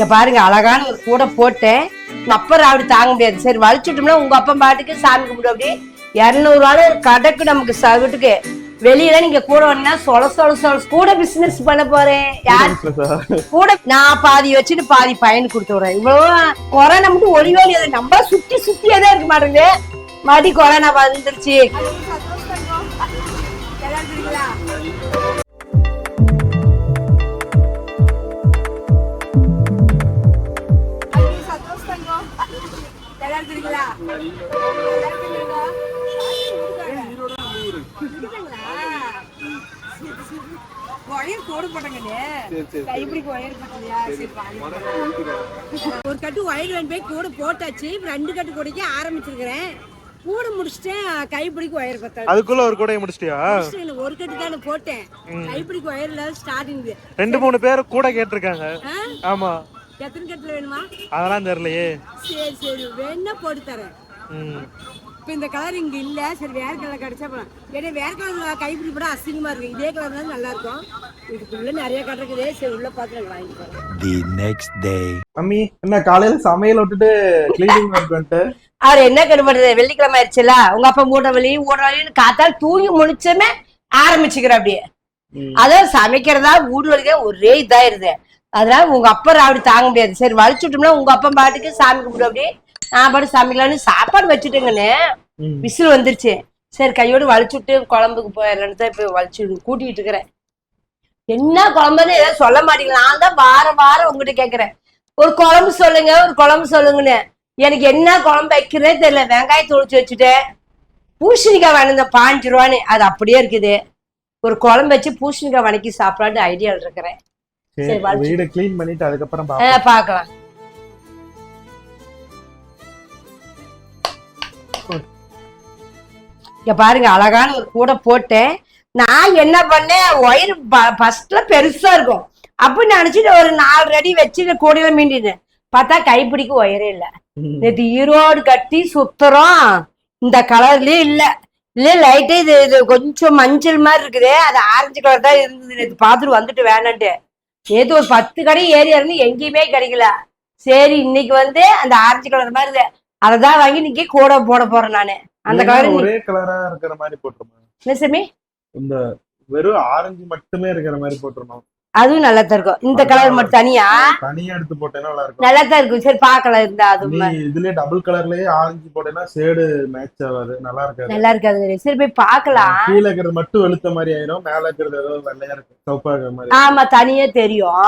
இங்க பாருங்க அழகான ஒரு கூடை போட்டேன் உங்க அப்பா அப்படி தாங்க முடியாது. சரி வலிச்சுட்டோம்னா உங்க அப்பா பாட்டுக்கு சாமி கும்பிடு அப்படி இரநூறுவால ஒரு கடைக்கு நமக்கு சகுட்டுக்கு வெளியில நீங்க கூட வேணா சொல சொல சொல கூட பிசினஸ் பண்ண போறேன். யார்? கூட நான் பாதி வச்சுட்டு பாதி பையனுக்கு கொடுத்து விடுறேன். இவ்வளவு கொரோனா மட்டும் ஒளிவேலி அது. நம்ம சுத்தி சுத்தியே தான் இருக்க மாட்டேங்குது. மறுபடி கொரோனா வந்துருச்சு. ஒரு கட்டு ஒயர் வேணும் போய் கூட போட்டாச்சு. ரெண்டு கட்டு கூடைக்கு ஆரம்பிச்சிருக்கிறேன். கூட முடிச்சிட்டேன் கைப்பிடிக்கு ஒயர் பத்தாது. அதுக்குள்ள ஒரு கூடையை முடிச்சிட்டியா? ஒரு கட்டு தானே போட்டேன். கைப்பிடிக்கு ஒயர் இல்லாத ஸ்டார்டிங் ரெண்டு மூணு பேர் கூட கேட்டிருக்காங்க. ஆமா. எத்தனை கட்டுல வேணுமா? அதெல்லாம் தெரியலையே. சரி சரி. வேணா போட்டு தரேன். இப்போ இந்த கலர் இங்க இல்ல. சரி வேற கலர் கிடைச்சா போலாம் ஏன்னா வேற கலர் கைப்பிடி போட அசிங்கமா இருக்கு. இதே கலர் தான் நல்லா இருக்கும். இதுக்குள்ள நிறைய கடை இருக்குது. சரி உள்ள பார்த்து நான் வாங்கி போறேன் The next day. மம்மி என்ன காலையில சமையல் விட்டுட்டு கிளீனிங் ஒர்க் வந்துட்டு? அவர் என்ன கடுபடுறது வெள்ளிக்கிழமை ஆயிடுச்சுல. உங்க அப்பா மூட்டை வலி ஊட வலின்னு காத்தால் தூங்கி முடிச்சமே ஆரம்பிச்சுக்கிற அப்படியே. அதான் சமைக்கிறதா வீடு வலிக்க ஒரே இதாயிருது. அதனால உங்க அப்பா அப்படி தாங்க முடியாது. சரி வலிச்சுட்டோம்னா உங்க அப்பா பாட்டுக்கு சாமி கும்பிடு அப்படி நான் பாட்டு சமைக்கலாம்னு சாப்பாடு வச்சுட்டேங்கன்னு ம். விசில் வந்துருச்சு. சரி கையோடு வலிச்சுட்டு குழம்புக்கு போயிடலான்னு தான் இப்போ வலிச்சு கூட்டிகிட்டு இருக்கிறேன். என்ன குழம்புன்னு ஏதாவது சொல்ல மாட்டீங்க நான் தான் வாரம் வாரம் உங்ககிட்ட கேட்குறேன் ஒரு குழம்பு சொல்லுங்க ஒரு குழம்பு சொல்லுங்கன்னு. எனக்கு என்ன குழம்பு வைக்கிறதே தெரியல. வெங்காயத்தை ஒழிச்சு வச்சுட்டேன். பூசணிக்காய் வேணுங்க பாஞ்சு ரூபான்னு. அது அப்படியே இருக்குது. ஒரு குழம்பு வச்சு பூசணிக்காய் வணக்கி சாப்பிடலான்னு ஐடியாவில் இருக்கிறேன். சரி வீடு கிளீன் பண்ணிட்டு அதுக்கப்புறம் பார்க்கலாம். இங்க பாருங்க அழகான ஒரு கூடை போட்டேன் நான் என்ன பண்ணேன் ஒயர் ஃபர்ஸ்ட்ல பெருசா இருக்கும். அப்படின்னு நினைச்சிட்டு ஒரு நாலு அடி வச்சு கூடையில மீண்டினேன். பார்த்தா கைப்பிடிக்கு ஒயரே இல்ல. நேற்று ஈரோடு கட்டி சுத்துறோம். இந்த கலர்லயே இல்ல. இல்ல லைட்டே இது இது கொஞ்சம் மஞ்சள் மாதிரி இருக்குது. அது ஆரஞ்சு கலர் தான் இருந்தது. நேற்று பார்த்துட்டு வந்துட்டு வேணான்ட்டு. நேற்று ஒரு பத்து கடை ஏறி இருந்து எங்கேயுமே கிடைக்கல. சரி இன்னைக்கு வந்து அந்த ஆரஞ்சு கலர் மாதிரி. அதை தான் வாங்கி இன்னைக்கு கூட போட போறேன் நானு. அந்த கலர் ஒரே கலரா இருக்கிற மாதிரி போட்டுருமா? என்ன சாமி இந்த வெறும் ஆரஞ்சு மட்டுமே இருக்கிற மாதிரி போட்டுருணும் அதுவும் நல்லா தான் இருக்கும். இந்த கலர் மட்டும் தனியா? தனியா எடுத்து போட்டேன்னா நல்லா இருக்கும் நல்லா தான் இருக்கும். சரி பார்க்கலாம். இருந்தா அது இதுலயே டபுள் கலர்லயே ஆரஞ்சு போட்டேன்னா ஷேடு மேட்ச் ஆகாது. நல்லா இருக்காது. நல்லா இருக்காது சரி போய் பார்க்கலாம். கீழே இருக்கிறது மட்டும் வெளுத்த மாதிரி ஆயிரும். மேல இருக்கிறது ஏதோ வெள்ளையா இருக்கு. சவுப்பா இருக்கிற மாதிரி ஆமா தனியே தெரியும்.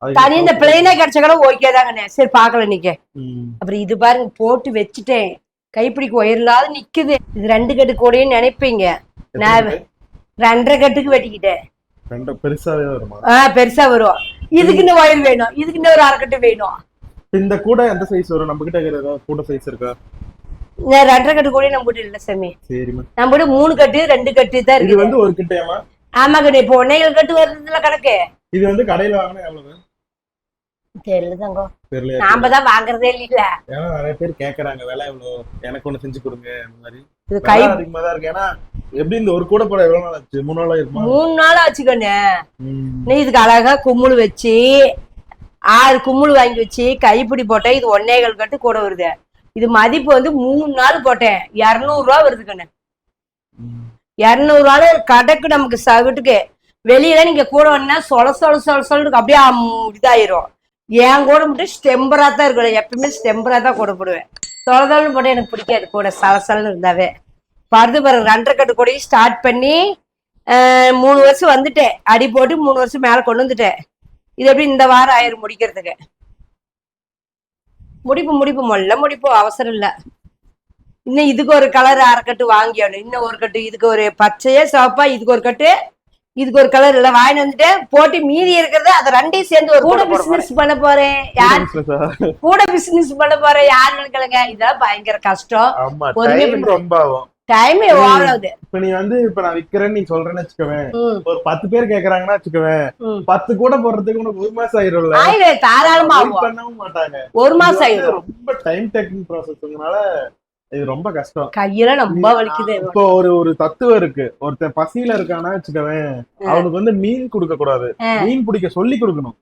அதுக்கு தனி இந்த பிளைனா கிடைச்ச கூட ஓகே தாங்கண்ணே சரி பார்க்கலாம் இன்னைக்கு. ம். அப்புறம் இது பாருங்க போட்டு வச்சுட்டேன். கைப்பிடிக்கு ஒயர் இல்லாத நிக்குது. இது ரெண்டு கட்டு கூடயும் நினைப்பீங்க நான் ரெண்டரை கட்டுக்கு வெட்டிக்கிட்டேன். பெருசாவே வருமா? ஆ பெருசா வரும். இதுக்கு இந்த ஒயர் வேணும். இதுக்கு இந்த ஒரு அரைக்கட்டு வேணும். இந்த கூடை எந்த சைஸ் வரும்? நம்ம கிட்ட கூடை சைஸ் இருக்கா? ரெண்டரை கட்டு கூட நம்ம கிட்ட இல்ல சாமி. நம்ம கிட்ட மூணு கட்டு ரெண்டு கட்டு தான் இது இருக்குது. வந்து ஒரு கிட்டையாமா ஆமா கண்ணு இப்போ ஒன்னைகள் கட்டு வருதுல கணக்கு. இது வந்து கடையில வாங்கினா எவ்வளவு? தெரியல தங்கோ தெரியல நாம தான் வாங்குறதே இல்ல ஏன்னா நிறைய பேர் கேக்குறாங்க விலை எவ்வளவு? எனக்கு ஒண்ணு செஞ்சு கொடுங்க அந்த மாதிரி. இது கை விலை அதிகமா தான் இருக்கு. ஏன்னா எப்படி இந்த ஒரு கூடை போட எவ்வளவு நாள் ஆச்சு? மூணு நாளா இருக்குமா மூணு நாள் ஆச்சுக்கண்ணு. ம். நீ இதுக்கு அழகா கும்முள் வச்சு ஆறு கும்முள் வாங்கி வச்சு கைப்பிடி போட்டேன். இது ஒன்னேகால் கட்டு கூட வருது. இது மதிப்பு வந்து மூணு நாள் போட்டேன். இரநூறுவா வருது கண்ணு ஒரு கடைக்கு நமக்கு சகுட்டுக்கு வெளியில நீங்க கூட வேணா சொல சொல சொல சொல்லுக்கு அப்படியே இதாயிரும். என் கூட மட்டும் ஸ்டெம்பரா தான் இருக்கணும். எப்பயுமே ஸ்டெம்பரா தான் கூட போடுவேன். தொலைதொலன்னு போட்டு எனக்கு பிடிக்காது. கூட சலசலன்னு இருந்தாவே. பருது பரு ரெண்டரை கட்டு கூடயும் ஸ்டார்ட் பண்ணி மூணு வருஷம் வந்துட்டேன். அடி போட்டு மூணு வருஷம் மேலே கொண்டு வந்துட்டேன். இது எப்படி இந்த வாரம் ஆயிரம் முடிக்கிறதுக்கு? முடிப்பு முடிப்பு. மொல்ல முடிப்பு. அவசரம் இல்லை. இன்னும் இதுக்கு ஒரு கலர் அரைக்கட்டு வாங்கியானு இன்னும் ஒரு கட்டு இதுக்கு ஒரு பச்சையே சிவப்பா இதுக்கு ஒரு கட்டு இதுக்கு ஒரு கலர் இல்ல. வாங்கிட்டு வந்துட்டு போட்டு மீதி இருக்கிறது அதை ரெண்டையும் சேர்ந்து ஒரு கூட பிசினஸ் பண்ண போறேன். யார்? கூட பிசினஸ் பண்ண போறேன். யார் நினைக்கலங்க? இதெல்லாம் பயங்கர கஷ்டம். ரொம்ப ஆகும். டைம் ஓவர் ஆகுது இப்ப நீ வந்து இப்ப நான் விக்கிறேன்னு நீ சொல்றேன்னு வச்சுக்கவேன். ஒரு பத்து பேர் கேக்குறாங்கன்னா வச்சுக்கவேன். பத்து கூட போடுறதுக்கு உனக்கு ஒரு மாசம் ஆயிரும்ல. ஆயிரம் தாராளமா பண்ணவும் மாட்டாங்க. ஒரு மாசம் ஆயிரும் ரொம்ப டைம் டேக்கிங் ப்ராசஸ்னால இது ரொம்ப கஷ்டம். கையெல்லாம் ரொம்ப வலிக்குது. இப்போ ஒரு ஒரு தத்துவம் இருக்கு. ஒருத்தன் பசியில இருக்கானா வச்சுக்கவேன் அவனுக்கு வந்து மீன் கொடுக்க கூடாது. மீன் பிடிக்க சொல்லி கொடுக்கணும்.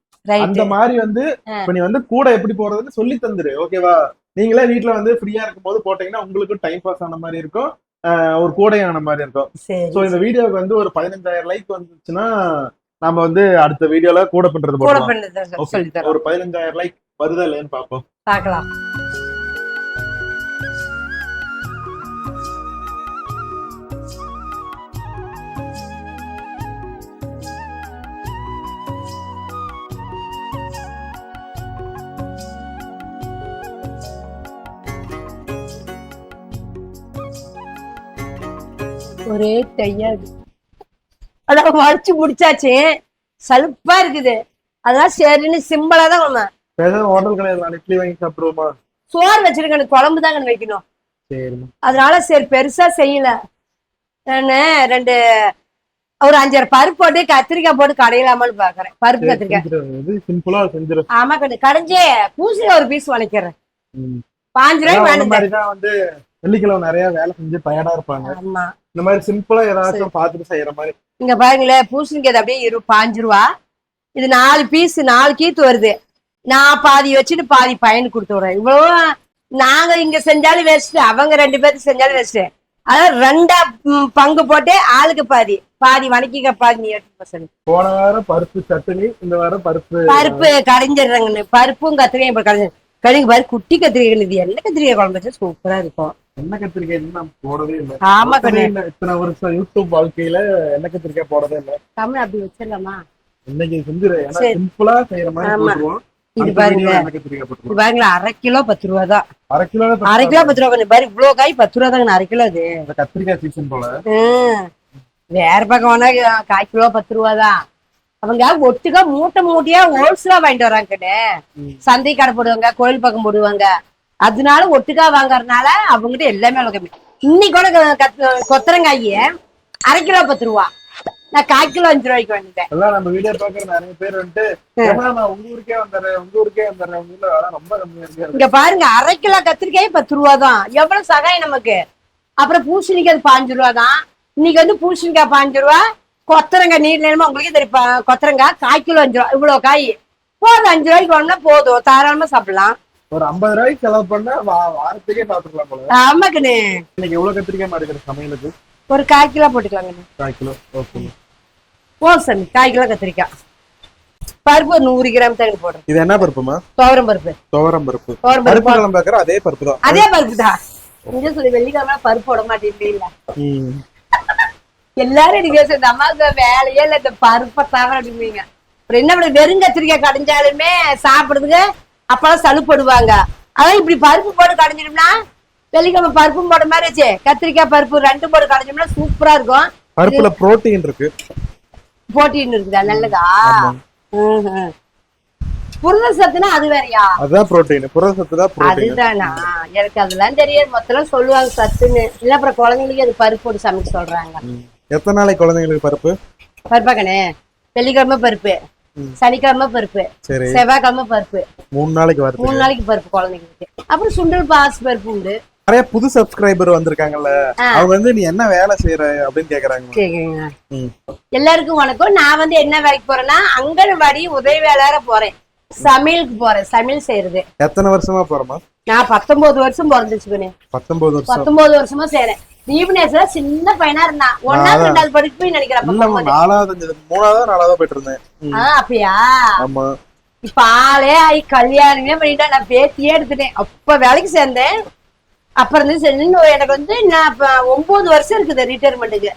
அந்த மாதிரி வந்து. இப்ப நீ வந்து கூட எப்படி போறதுன்னு சொல்லி தந்துரு ஓகேவா நீங்களே வீட்ல வந்து ஃப்ரீயா இருக்கும் போது போட்டீங்கன்னா உங்களுக்கும் டைம் பாஸ் ஆன மாதிரி இருக்கும். ஒரு கூடையான மாதிரி இருக்கும். சோ இந்த வீடியோக்கு வந்து ஒரு பதினஞ்சாயிரம் லைக் வந்துச்சுன்னா நாம வந்து அடுத்த வீடியோல கூட பண்றது ஒரு பதினஞ்சாயிரம் லைக் வருதா இல்லையான்னு பாப்போம் பார்க்கலாம். ஒரே டையாது அதான் வடிச்சு முடிச்சாச்சு. சலுப்பா இருக்குது. அதான் சரின்னு சிம்பிளா தான் வந்தேன். இப்ப ஏதாவது ஹோட்டல் கடையில் நான் இட்லி வாங்கி சாப்பிடுவோமா? சோறு வச்சிருக்கேன். குழம்பு தாங்க வைக்கணும். அதனால சரி பெருசா செய்யல. நானு ரெண்டு ஒரு அஞ்சாறு பருப்பு போட்டு கத்திரிக்காய் போட்டு கடையிலாமான்னு பாக்குறேன். பருப்பு கத்திரிக்காய். ஆமா கண்டு கடைஞ்சே பூசி ஒரு பீஸ் வளைக்கிறேன். பாஞ்சு ரூபாய் வேணும் வெள்ளிக்கிழமை நிறைய வேலை செஞ்சு டயர்டா இருப்பாங்க. ஆமா. இந்த மாதிரி சிம்பிளா ஏதாச்சும் பார்த்துட்டு செய்யற மாதிரி. இங்க பாருங்களேன் பூசணிக்காய் அப்படியே இரு பாஞ்சு ரூபா இது நாலு பீஸ் நாலு கீத்து வருது. நான் பாதி வச்சுட்டு பாதி பையனுக்கு கொடுத்து விடுறேன். இவ்வளவு நாங்க இங்க செஞ்சாலும் வேஸ்ட் அவங்க ரெண்டு பேருக்கு செஞ்சாலும் வேஸ்ட் அதாவது ரெண்டா பங்கு போட்டு ஆளுக்கு பாதி. பாதி வணக்கிக்க பாதி நீ எடுத்து போன வாரம் பருப்பு சட்னி இந்த வாரம் பருப்பு பருப்பு கடைஞ்சிடுறாங்கன்னு பருப்பும் கத்திரிக்காயும் இப்ப கடைங்க பாரு குட்டி கத்திரிக்காய் இது என்ன கத்திரிக்காய் குழம்பு வச்சா சூப்பரா இருக்கும். எண்ணெய் கத்திரிக்காய் நான் போடவே இல்லை. ஆமா கண்ணு. இத்தனை வருஷம் யூடியூப் வாழ்க்கையில எண்ணெய் கத்திரிக்காய் போடவே இல்லை. தமிழ் அப்படி வச்சிடலாமா? இன்னைக்கு செஞ்சிரு. ஏன்னா. சிம்பிளா செய்யற மாதிரி ஆமா. போட்டுருவோம். இது பாருங்க. இது பாருங்களா அரை கிலோ பத்து ரூபா தான். அரை கிலோ அரை கிலோ பத்து ரூபா. பாரு இவ்வளவு காய் பத்து ரூபா தாங்க அரை கிலோ அது. கத்திரிக்காய் சீசன் போல. வேற பக்கம் வேணா காய் கிலோ பத்து ரூபா தான். அவங்க ஒட்டுக்கா மூட்டை மூட்டையா ஹோல்சேலா வாங்கிட்டு வராங்க. சந்தை கடை போடுவாங்க கோயில் பக்கம் போடுவாங்க. அதனால ஒட்டுக்கா வாங்குறதுனால அவங்ககிட்ட எல்லாமே அவ்வளவு கம்மி இன்னைக்கு கூட கொத்தரங்காய் அரை கிலோ பத்து ரூபா. நான் கால் கிலோ அஞ்சு ரூபாய்க்கு வந்துட்டேன் எல்லாம் நம்ம வீடியோ பாக்குற நிறைய பேர் வந்துட்டு நான் உங்க ஊருக்கே வந்துடுறேன் உங்க ஊருக்கே வந்துடுறேன் உங்க ஊர்ல வேலை ரொம்ப கம்மியா இருக்கு. இங்க பாருங்க அரை கிலோ கத்திரிக்காய் பத்து ரூபா தான். எவ்வளவு சகாயம் நமக்கு? அப்புறம் பூசணிக்காய் அது பாஞ்சு ரூபா தான். இன்னைக்கு வந்து பூசணிக்காய் பாஞ்சு ரூபா. கொத்தரங்காய் நீர் நேரமா உங்களுக்கே தெரியும். கொத்தரங்காய் காய் கிலோ அஞ்சு ரூபா. இவ்வளவு காய். போதும் அஞ்சு ரூபாய்க்கு வாங்கினா போதும். தாராளமா சாப்பிடலாம். ஒரு ஐம்பது ரூபாய்க்கு செலவு பண்ணா வாரத்துக்கே சாப்பிட்டுக்கலாம் போல. ஆமா கண்ணு. இன்னைக்கு எவ்வளவு கத்திரிக்காய் மாடுக்கிற சமையலுக்கு? ஒரு கால் கிலோ போட்டுக்கலாம் கண்ணு. கால் கிலோ? ஓகே. ஓ சாமி கால் கிலோ கத்திரிக்காய். பருப்பு ஒரு நூறு கிராம் தகுந்து போடுறேன். இது என்ன பருப்புமா? துவரம் பருப்பு. துவரம் பருப்பு. துவரம் பருப்பு. குழம்பு வைக்கிற அதே பருப்பு தான். அதே பருப்பு தான். இங்க சொல்லி வெள்ளிக்கிழமை பருப்பு போட மாட்டேன் ம். எல்லாரும் பேச இந்த அம்மாவுக்கு வேலையே இல்லை இந்த பருப்பை தவிர அப்படிம்பீங்க. அப்புறம் என்ன வெறும் கத்திரிக்காய் கடைஞ்சாலுமே சாப்பிடுறதுக்கு அப்பெல்லாம் சலுப்படுவாங்க. அதான் இப்படி பருப்பு போட்டு கடைஞ்சிட்டோம்னா வெள்ளிக்கிழமை பருப்பும் போட மாதிரி வச்சு கத்திரிக்காய் பருப்பு ரெண்டும் போட்டு கடைஞ்சோம்னா சூப்பரா இருக்கும். பருப்புல புரோட்டீன் இருக்கு. போட்டின்னு இருக்குதா? நல்லதா. புரத சத்துனா அது வேறயா? அதுதான் புரோட்டீன். புரதசத்து தான் புரோட்டீன். அதுதானா? எனக்கு அதெல்லாம் தெரியாது. மொத்தம் சொல்லுவாங்க சத்துன்னு. இல்ல அப்புறம் குழந்தைங்களுக்கு அது பருப்பு போட்டு சமைக்க சொல்றாங்க. எத்தனை நாளைக்கு குழந்தைங்களுக்கு பருப்பு? பருப்பாக்கண்ணே வெள்ளிக்கிழமை பருப்பு. சனிக்கிழமை பருப்பு செவ்வாய்க்கிழமை பருப்பு. மூணு நாளைக்கு வருது மூணு நாளைக்கு பருப்பு குழந்தைங்களுக்கு. அப்புறம் சுண்டல் பாஸ் பருப்பு உண்டு. நிறைய புது சப்ஸ்கிரைபர் வந்திருக்காங்கல்ல. அவங்க வந்து நீ என்ன வேலை செய்யற அப்படின்னு கேக்குறாங்க. எல்லாருக்கும் வணக்கம். நான் வந்து என்ன வேலைக்கு போறேன்னா அங்கன்வாடி உதவி வேலையார போறேன். சமையலுக்கு போறேன். சமையல் செய்யறது எத்தனை வருஷமா போறோமா நான் பத்தொன்பது வருஷம் பிறந்துச்சுக்கணே பத்தொன்பது வருஷம். பத்தொன்பது வருஷமா செய்யறேன் தீபநேஸ்ல சின்ன பையனா இருந்தான் ஒன்னாவது ரெண்டாவது படிப்பு நினைக்கிறேன். நாலாவது மூணாவது நாலாவது போயிட்டு இருந்தேன் அப்படியா? ஆமா. இப்ப ஆளே ஆகி கல்யாணமே பண்ணிட்டா நான் பேத்தியே எடுத்துட்டேன். அப்ப வேலைக்கு சேர்ந்தேன். அப்ப இருந்து சரி, எனக்கு வந்து நான் ஒன்பது வருஷம் இருக்குது ரிட்டையர்மெண்ட்டுக்கு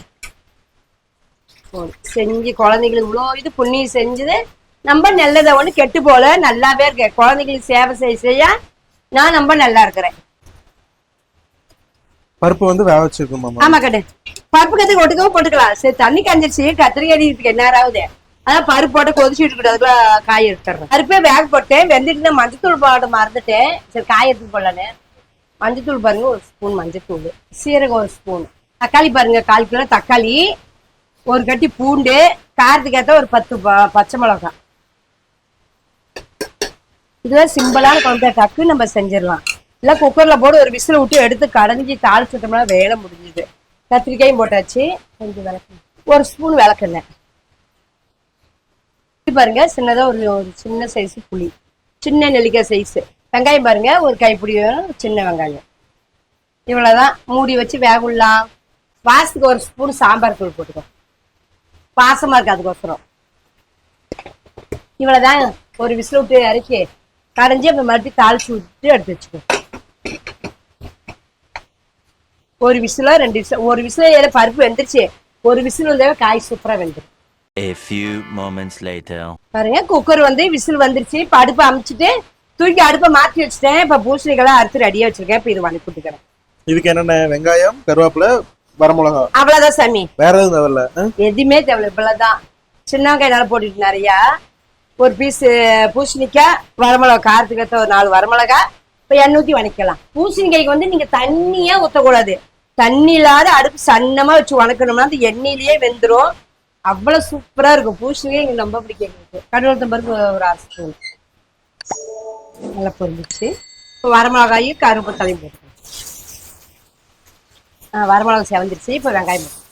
செஞ்சு குழந்தைங்களுக்கு இவ்வளோ இது புண்ணியம் செஞ்சது. நம்ம நல்லதை ஒண்ணு கெட்டு போல நல்லாவே இருக்கேன். குழந்தைங்களுக்கு சேவை செய்ய செய்ய நான் ரொம்ப நல்லா இருக்கிறேன். பருப்பு வந்து வேக வச்சிருக்கோம் ஆமா கடை. பருப்பு கத்திரிக்காய் ஒட்டுக்கவும் போட்டுக்கலாம். சரி தண்ணி கஞ்சிருச்சு கத்திரிக்காய் அடிக்கிறதுக்கு என்ன ஆகுது அதான் பருப்பு போட்டு கொதிச்சுட்டு இருக்கட்டும் அதுக்குள்ள காய் எடுத்துறேன் பருப்பே வேக போட்டேன். வெந்துட்டு நான் மஞ்சத்தூள் போட மறந்துட்டேன். சரி காய் எடுத்து போடலான்னு. மஞ்சத்தூள் பாருங்க ஒரு ஸ்பூன் மஞ்சத்தூள். சீரகம் ஒரு ஸ்பூன் தக்காளி பாருங்க கால் கிலோ தக்காளி. ஒரு கட்டி பூண்டு. காரத்துக்கு ஏற்ற ஒரு பத்து பச்சை மிளகாய் இதுவே சிம்பிளான குழந்தை டக்கு நம்ம செஞ்சிடலாம். இல்லை குக்கர்ல போட்டு ஒரு விசில் விட்டு எடுத்து கடைஞ்சி தாளிச்சுட்டோம்னா வேலை முடிஞ்சுது. கத்திரிக்காயும் போட்டாச்சு. கொஞ்சம் விளக்கு. ஒரு ஸ்பூன் விளக்கெண்ணெய். பாருங்க சின்னதா ஒரு ஒரு சின்ன சைஸ் புளி. சின்ன நெல்லிக்காய் சைஸ் வெங்காயம் பாருங்க ஒரு கைப்பிடி சின்ன வெங்காயம். இவ்வளவுதான். மூடி வச்சு வேகுலாம் வாசத்துக்கு ஒரு ஸ்பூன் சாம்பார் தூள் போட்டுக்கோ. வாசமா இருக்கு அதுக்கோசரம் இவ்வளவுதான். ஒரு விசில் விட்டு இறக்கி கடைஞ்சி அப்புறம் மறுபடியும் தாளிச்சு விட்டு எடுத்து வச்சுக்கோ. ஒரு விசிலோ ரெண்டு விசில் ஒரு விசில பருப்பு வெந்துருச்சு. ஒரு விசில் வந்தாவே காய் சூப்பரா வெந்துடும் A few moments later. பாருங்க குக்கர் வந்து விசில் வந்துருச்சு. இப்ப அடுப்பை அமுச்சிட்டு தூக்கி அடுப்பை மாத்தி வச்சுட்டேன். இப்ப பூசணிக்கெல்லாம் அறுத்து ரெடியா வச்சிருக்கேன். இப்ப இது வணக்கி விட்டுக்கிறேன் இதுக்கு என்னென்ன? வெங்காயம் கருவேப்பிலை வரமிளகா. அவ்வளவுதான் சாமி. வேற எதுவும் தேவையில்ல எதுவுமே தேவையில்ல இவ்வளவுதான். சின்ன வெங்காயம் நல்லா போட்டுட்டு நிறையா. ஒரு பீஸ் பூசணிக்காய் வரமிளகா காரத்துக்கு ஒரு நாலு வரமிளகா இப்ப எண்ணெய் ஊத்தி வணக்கலாம். பூசணிக்காய்க்கு வந்து நீங்க தண்ணியே ஊத்தக்கூடாது. தண்ணி இல்லாத அடுப்பு சன்னமா வச்சு வணக்கணும்னா அந்த எண்ணெயிலேயே வெந்துரும். அவ்வளவு சூப்பரா இருக்கும். பூசணிக்காய் எங்களுக்கு ரொம்ப பிடிக்கும் எங்களுக்கு. கடவுள் பருப்பு ஒரு அரை ஸ்பூன் நல்லா பொருந்துச்சு இப்போ வரமிளகாயும் கருப்பு தலையும் போட்டு ஆ, செவந்துருச்சு. இப்போ வெங்காயம் போட்டு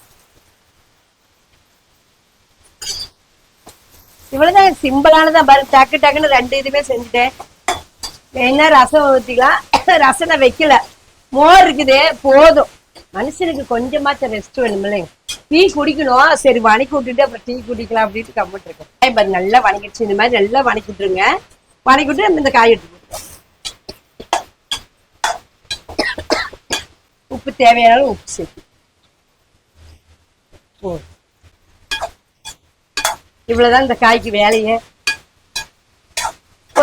இவ்வளவுதான். சிம்பிளானதான். பாரு டக்கு டக்குன்னு ரெண்டு இதுவுமே செஞ்சுட்டேன். என்ன ரசம் ஊற்றிக்கலாம் ரசனை வைக்கல. மோர் இருக்குது போதும். மனுஷனுக்கு கொஞ்சமாச்சும் ரெஸ்ட் வேணுமில்ல. டீ குடிக்கணும். சரி வணக்கி விட்டுட்டு அப்புறம் டீ குடிக்கலாம் அப்படின்ட்டு கம்மிட்டு இருக்கேன். பாரு நல்லா வணக்கிடுச்சு இந்த மாதிரி நல்லா வணக்கி விட்டுருங்க. வணக்கி விட்டு நம்ம இந்த காய் எடுத்து உப்பு தேவையான உப்பு சேர்த்து. இவ்வளவுதான் இந்த காய்க்கு வேலையே.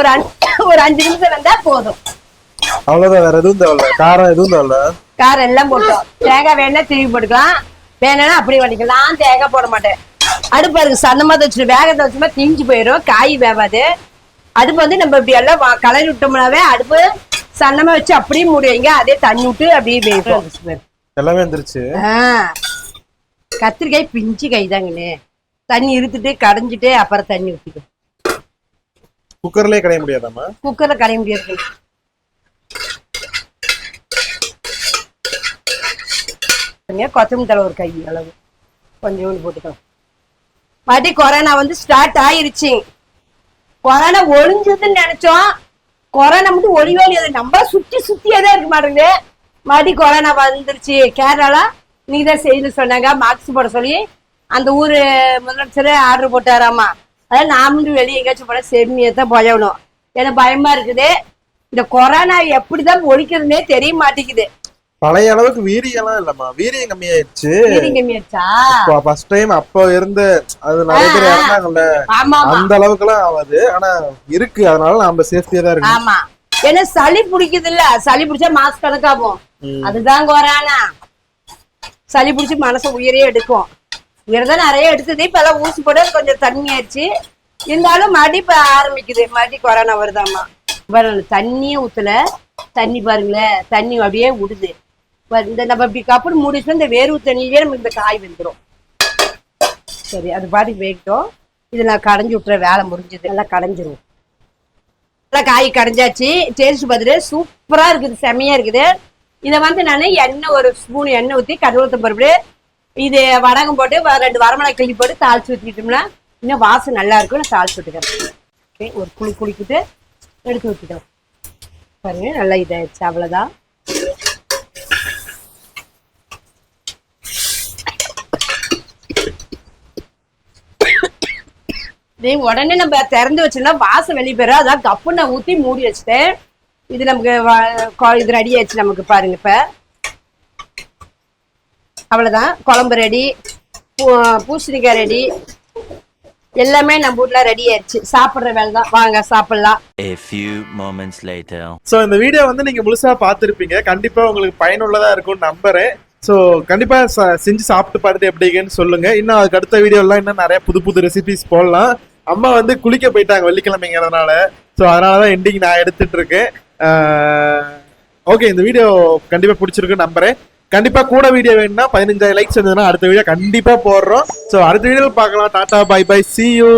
ஒரு அஞ்சு ஒரு அஞ்சு நிமிஷம் வந்தா போதும். அவ்வளவுதான் வேற எதுவும் தேவையில்ல. காரம் எதுவும் தேவையில்ல. காரம் எல்லாம் போட்டோம். தேங்காய் வேணா திருவி போட்டுக்கலாம். வேணும்னா அப்படி பண்ணிக்கலாம். நான் தேங்காய் போட மாட்டேன். அடுப்பு அதுக்கு சன்னமா வச்சுட்டு வேகத்தை வச்சுமா தீஞ்சு போயிடும். காய் வேவாது. அடுப்பு வந்து நம்ம இப்படி எல்லாம் கலரி விட்டோம்னாவே அடுப்பு சன்னமா வச்சு அப்படியே மூடி வைங்க. அதே தண்ணி விட்டு அப்படியே வேகும். எல்லாமே வந்துருச்சு. கத்திரிக்காய் பிஞ்சு காய் தாங்கண்ணே. தண்ணி இருத்துட்டு கடைஞ்சிட்டு அப்புறம் தண்ணி ஊற்றிக்கும் குக்கர்லயே கடைய முடியாதாமா குக்கர்ல கடைய முடியாது கொத்தமல்லி தலை ஒரு கை அளவு. கொஞ்சோண்டு போட்டுக்கலாம் மறுபடியும் கொரோனா வந்து ஸ்டார்ட் ஆயிருச்சு. கொரோனா ஒளிஞ்சதுன்னு நினைச்சோம். கொரோனா மட்டும் ஒளிவே ஒழியாது நம்ம சுத்தி சுத்தியே தான் இருக்க மாட்டேங்குது மறுபடியும் கொரோனா வந்துருச்சு. கேரளால நீ தான் செய்து சொன்னாங்க மாஸ்க் போட சொல்லி. அந்த ஊர் முதலமைச்சர் ஆர்டர் போட்டாராமா. அதாவது நாமளும் வெளியே எங்கேயாச்சும் போனா செம்மியை தான் போயணும் ஏன்னா பயமா இருக்குது. இந்த கொரோனா எப்படிதான் ஒழிக்கிறதுனே தெரிய மாட்டேங்குது. பழைய அளவுக்கு வீரியெல்லாம் இல்லம்மா. வீரியம் கம்மியாயிடுச்சு. ஃபர்ஸ்ட் டைம் அப்ப இருந்த அது நிறைய பேர் இறந்தாங்கல்ல. அந்த அளவுக்கு எல்லாம் ஆகாது. ஆனா இருக்கு. அதனால நம்ம சேஃப்டியா தான் இருக்கு ஆமா. ஏன்னா சளி பிடிக்குது இல்ல சளி பிடிச்சா மாச கணக்காகும். அதுதான் கொரோனா. சளி பிடிச்சி மனசை உயிரே எடுக்கும். உயிர்தான் நிறைய எடுத்தது. இப்ப எல்லாம் ஊசி போட கொஞ்சம் தண்ணியாச்சு. இருந்தாலும் மடி இப்ப ஆரம்பிக்குது. மடி கொரோனா வருதாமா? பாருங்க தண்ணியே ஊத்தல. தண்ணி பாருங்களேன். தண்ணி அப்படியே விடுது. இந்த நம்ம இப்படி கப்புனு மூடிச்சோம் இந்த வேர்வு தண்ணியிலே நமக்கு இந்த காய் வந்துடும் சரி அது பாடி வேகட்டும். இது நான் கடைஞ்சி விட்டுறேன் வேலை முடிஞ்சது. நல்லா கடைஞ்சிரும். நல்லா காய் கடைஞ்சாச்சு. டேஸ்ட் பார்த்துட்டு சூப்பரா இருக்குது. செமையா இருக்குது. இதை வந்து நான் எண்ணெய் ஒரு ஸ்பூன் எண்ணெய் ஊற்றி கடவுளத்தை பருப்பு இது வடகம் போட்டு ரெண்டு வரமிளகா கிள்ளி போட்டு தாளிச்சு ஊற்றிட்டோம்னா இன்னும் வாசம் நல்லா இருக்கும். நான் தாளிச்சு விட்டுக்கிறேன் ஓகே ஒரு குளி குளிக்கிட்டு எடுத்து ஊற்றிக்கலாம் பாருங்க நல்லா இதாயிடுச்சு. அவ்வளோதான் இதே உடனே நம்ம திறந்து வச்சோம்னா வாசம் வெளியே போயிடும் அதான் கப்பு நான் ஊற்றி மூடி வச்சுட்டேன். இது நமக்கு வ- கொ- இது ரெடி ஆயிடுச்சு நமக்கு பாருங்க இப்போ. அவ்வளவுதான். குழம்பு ரெடி பூசணிக்காய் ரெடி எல்லாமே நம்ம வீட்ல ரெடி ஆயிடுச்சு. சாப்பிடுற வேலை தான் வாங்க சாப்பிடலாம். A few moments later. So இந்த வீடியோ வந்து நீங்க முழுசா பார்த்திருப்பீங்க. கண்டிப்பா உங்களுக்கு பயனுள்ளதா இருக்கும்னு நம்புறேன். சோ கண்டிப்பா ச- செஞ்சு சாப்பிட்டு பார்த்துட்டு எப்படிங்கன்னு சொல்லுங்க. இன்னும் அதுக்கு அடுத்த வீடியோ எல்லாம் இன்னும் நிறைய புது புது ரெசிபிஸ் போடலாம். அம்மா வந்து குளிக்க போயிட்டாங்க வெள்ளிக்கிழமைங்கிறதுனால. சோ அதனாலதான் எண்டிங் நான் எடுத்துட்டு இருக்கேன். ஓகே இந்த வீடியோ கண்டிப்பா பிடிச்சிருக்குன்னு நம்புறேன். கண்டிப்பா கூட வீடியோ வேணும்னா பதினஞ்சாயிரம் லைக்ஸ் இருந்ததுன்னா அடுத்த வீடியோ கண்டிப்பா போடுறோம். ஸோ அடுத்த வீடியோ பார்க்கலாம். Tata bye bye see you